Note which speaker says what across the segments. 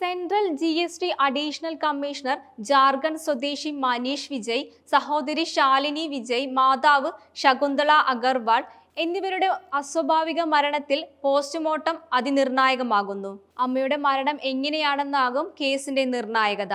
Speaker 1: Central G S T additional commissioner Jharkhand സ്വദേശി മനീഷ് വിജയ് സഹോദരി ശാലിനി വിജയ് മാതാവ് ശകുന്തള അഗർവാൾ എന്നിവരുടെ അസ്വാഭാവിക മരണത്തിൽ പോസ്റ്റ്മോർട്ടം അതിനിർണായകമാകുന്നു. അമ്മയുടെ മരണം എങ്ങനെയാണെന്നാകും കേസിന്റെ നിർണായകത.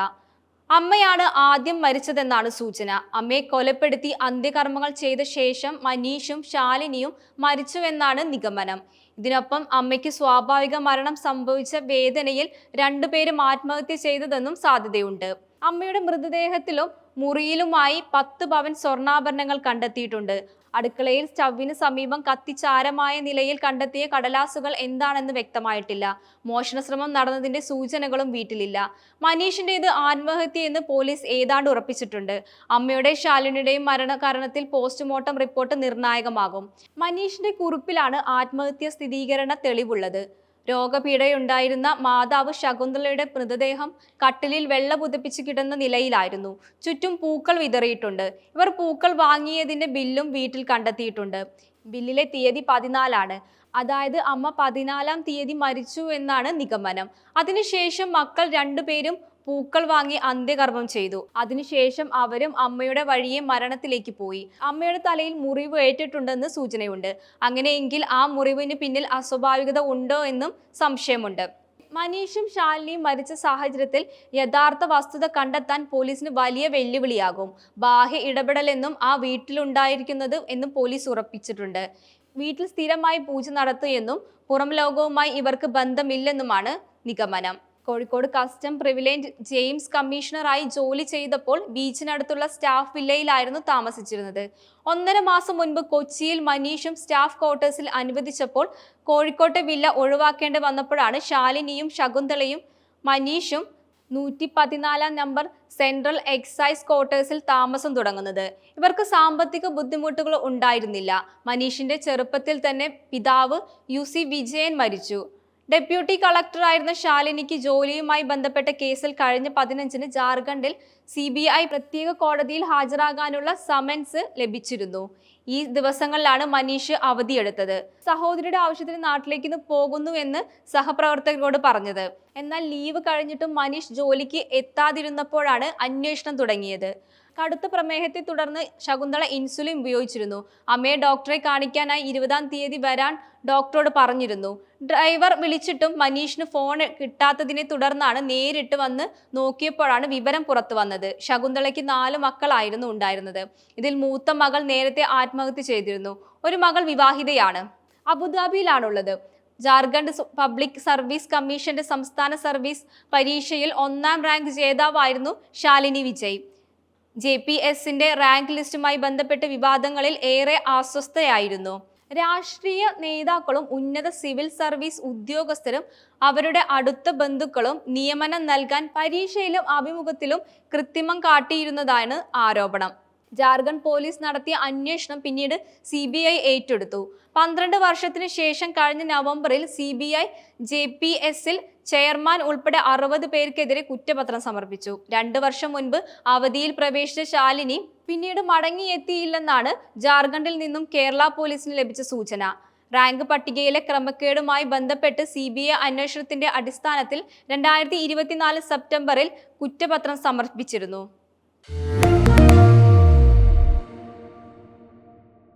Speaker 1: അമ്മയാണ് ആദ്യം മരിച്ചതെന്നാണ് സൂചന. അമ്മയെ കൊലപ്പെടുത്തി അന്ത്യകർമ്മങ്ങൾ ചെയ്ത ശേഷം മനീഷും ശാലിനിയും മരിച്ചുവെന്നാണ് നിഗമനം. ഇതിനൊപ്പം അമ്മയ്ക്ക് സ്വാഭാവിക മരണം സംഭവിച്ച വേദനയിൽ രണ്ടുപേരും ആത്മഹത്യ ചെയ്തതെന്നും സാധ്യതയുണ്ട്. അമ്മയുടെ മൃതദേഹത്തിലും മുറിയിലുമായി പത്ത് പവൻ സ്വർണാഭരണങ്ങൾ കണ്ടെത്തിയിട്ടുണ്ട്. അടുക്കളയിൽ സ്റ്റവിന് സമീപം കത്തിച്ചാരമായ നിലയിൽ കണ്ടെത്തിയ കടലാസുകൾ എന്താണെന്ന് വ്യക്തമായിട്ടില്ല. മോഷണശ്രമം നടന്നതിന്റെ സൂചനകളും വീട്ടിലില്ല. മനീഷിന്റേത് ആത്മഹത്യയെന്ന് പോലീസ് ഏതാണ്ട് ഉറപ്പിച്ചിട്ടുണ്ട്. അമ്മയുടെ ശാലിനിയുടെയും മരണകാരണത്തിൽ പോസ്റ്റ്മോർട്ടം റിപ്പോർട്ട് നിർണായകമാകും. മനീഷിന്റെ കുറിപ്പിലാണ് ആത്മഹത്യ സ്ഥിരീകരണ തെളിവുള്ളത്. രോഗപീഠയുണ്ടായിരുന്ന മാതാവ് ശകുന്തളയുടെ മൃതദേഹം കട്ടിലിൽ വെള്ള പുതപ്പിച്ച് കിടന്ന നിലയിലായിരുന്നു. ചുറ്റും പൂക്കൾ വിതറിയിട്ടുണ്ട്. ഇവർ പൂക്കൾ വാങ്ങിയതിന്റെ ബില്ലും വീട്ടിൽ കണ്ടെത്തിയിട്ടുണ്ട്. ബില്ലിലെ തീയതി പതിനാലാണ്. അതായത് അമ്മ പതിനാലാം തീയതി മരിച്ചു എന്നാണ് നിഗമനം. അതിനുശേഷം മക്കൾ രണ്ടുപേരും പൂക്കൾ വാങ്ങി അന്ത്യകർമ്മം ചെയ്തു. അതിനുശേഷം അവരും അമ്മയുടെ വഴിയെ മരണത്തിലേക്ക് പോയി. അമ്മയുടെ തലയിൽ മുറിവ് ഏറ്റിട്ടുണ്ടെന്ന് സൂചനയുണ്ട്. അങ്ങനെയെങ്കിൽ ആ മുറിവിന് പിന്നിൽ അസ്വാഭാവികത ഉണ്ടോ എന്നും സംശയമുണ്ട്. മനീഷും ശാലിനിയും മരിച്ച സാഹചര്യത്തിൽ യഥാർത്ഥ വസ്തുത കണ്ടെത്താൻ പോലീസിന് വലിയ വെല്ലുവിളിയാകും. ബാഹ്യ ഇടപെടലെന്നും ആ വീട്ടിലുണ്ടായിരിക്കുന്നത് എന്നും പോലീസ് ഉറപ്പിച്ചിട്ടുണ്ട്. വീട്ടിൽ സ്ഥിരമായി പൂജ നടത്തുമെന്നും പുറം ലോകവുമായി ഇവർക്ക് ബന്ധമില്ലെന്നുമാണ് നിഗമനം. കോഴിക്കോട് കസ്റ്റം പ്രിവിലേജ് ജെയിംസ് കമ്മീഷണറായി ജോലി ചെയ്തപ്പോൾ ബീച്ചിനടുത്തുള്ള സ്റ്റാഫ് വില്ലയിലായിരുന്നു താമസിച്ചിരുന്നത്. ഒന്നര മാസം മുൻപ് കൊച്ചിയിൽ മനീഷും സ്റ്റാഫ് ക്വാർട്ടേഴ്സിൽ അനുവദിച്ചപ്പോൾ കോഴിക്കോട്ടെ വില്ല ഒഴിവാക്കേണ്ടി വന്നപ്പോഴാണ് ശാലിനിയും ശകുന്തളയും മനീഷും നൂറ്റി പതിനാലാം നമ്പർ സെൻട്രൽ എക്സൈസ് ക്വാർട്ടേഴ്സിൽ താമസം തുടങ്ങുന്നത്. ഇവർക്ക് സാമ്പത്തിക ബുദ്ധിമുട്ടുകൾ ഉണ്ടായിരുന്നില്ല. മനീഷിന്റെ ചെറുപ്പത്തിൽ തന്നെ പിതാവ് യു സി വിജയൻ മരിച്ചു. ഡെപ്യൂട്ടി കളക്ടറായിരുന്ന ശാലിനിക്ക് ജോലിയുമായി ബന്ധപ്പെട്ട കേസിൽ കഴിഞ്ഞ പതിനഞ്ചിന് ജാർഖണ്ഡിൽ സി ബി ഐ പ്രത്യേക കോടതിയിൽ ഹാജരാകാനുള്ള സമൻസ് ലഭിച്ചിരുന്നു. ഈ ദിവസങ്ങളിലാണ് മനീഷ് അവധിയെടുത്തത്. സഹോദരിയുടെ ആവശ്യത്തിന് നാട്ടിലേക്ക് ഇന്ന് പോകുന്നുവെന്ന് സഹപ്രവർത്തകരോട് പറഞ്ഞത്. എന്നാൽ ലീവ് കഴിഞ്ഞിട്ടും മനീഷ് ജോലിക്ക് എത്താതിരുന്നപ്പോഴാണ് അന്വേഷണം തുടങ്ങിയത്. കടുത്ത പ്രമേഹത്തെ തുടർന്ന് ശകുന്തള ഇൻസുലിൻ ഉപയോഗിച്ചിരുന്നു. അമ്മയെ ഡോക്ടറെ കാണിക്കാനായി ഇരുപതാം തീയതി വരാൻ ഡോക്ടറോട് പറഞ്ഞിരുന്നു. ഡ്രൈവർ വിളിച്ചിട്ടും മനീഷിന് ഫോൺ കിട്ടാത്തതിനെ തുടർന്നാണ് നേരിട്ട് വന്ന് നോക്കിയപ്പോഴാണ് വിവരം പുറത്തു വന്നത്. ശകുന്തളയ്ക്ക് നാല് മക്കളായിരുന്നു ഉണ്ടായിരുന്നത്. ഇതിൽ മൂത്ത മകൾ നേരത്തെ ആത്മഹത്യ ചെയ്തിരുന്നു. ഒരു മകൾ വിവാഹിതയാണ്. അബുദാബിയിലാണുള്ളത്. ജാർഖണ്ഡ് പബ്ലിക് സർവീസ് കമ്മീഷന്റെ സംസ്ഥാന സർവീസ് പരീക്ഷയിൽ ഒന്നാം റാങ്ക് ജേതാവായിരുന്നു ശാലിനി വിജയ്. ജെ പി എസിന്റെ റാങ്ക് ലിസ്റ്റുമായി ബന്ധപ്പെട്ട് വിവാദങ്ങളിൽ ഏറെ അസ്വസ്ഥയായിരുന്നു. രാഷ്ട്രീയ നേതാക്കളും ഉന്നത സിവിൽ സർവീസ് ഉദ്യോഗസ്ഥരും അവരുടെ അടുത്ത ബന്ധുക്കളും നിയമനം നൽകാൻ പരീക്ഷയിലും അഭിമുഖത്തിലും കൃത്രിമം കാട്ടിയിരുന്നതാണ് ആരോപണം. ജാർഖണ്ഡ് പോലീസ് നടത്തിയ അന്വേഷണം പിന്നീട് സി ബി ഐ ഏറ്റെടുത്തു. പന്ത്രണ്ട് വർഷത്തിന് ശേഷം കഴിഞ്ഞ നവംബറിൽ C B I J P എസിൽ ചെയർമാൻ ഉൾപ്പെടെ അറുപത് പേർക്കെതിരെ കുറ്റപത്രം സമർപ്പിച്ചു. രണ്ടു വർഷം മുൻപ് അവധിയിൽ പ്രവേശിച്ച ശാലിനി പിന്നീട് മടങ്ങിയെത്തിയില്ലെന്നാണ് ജാർഖണ്ഡിൽ നിന്നും കേരള പോലീസിന് ലഭിച്ച സൂചന. റാങ്ക് പട്ടികയിലെ ക്രമക്കേടുമായി ബന്ധപ്പെട്ട് സി ബി ഐ അന്വേഷണത്തിന്റെ അടിസ്ഥാനത്തിൽ രണ്ടായിരത്തി ഇരുപത്തിനാല് സെപ്റ്റംബറിൽ കുറ്റപത്രം സമർപ്പിച്ചിരുന്നു.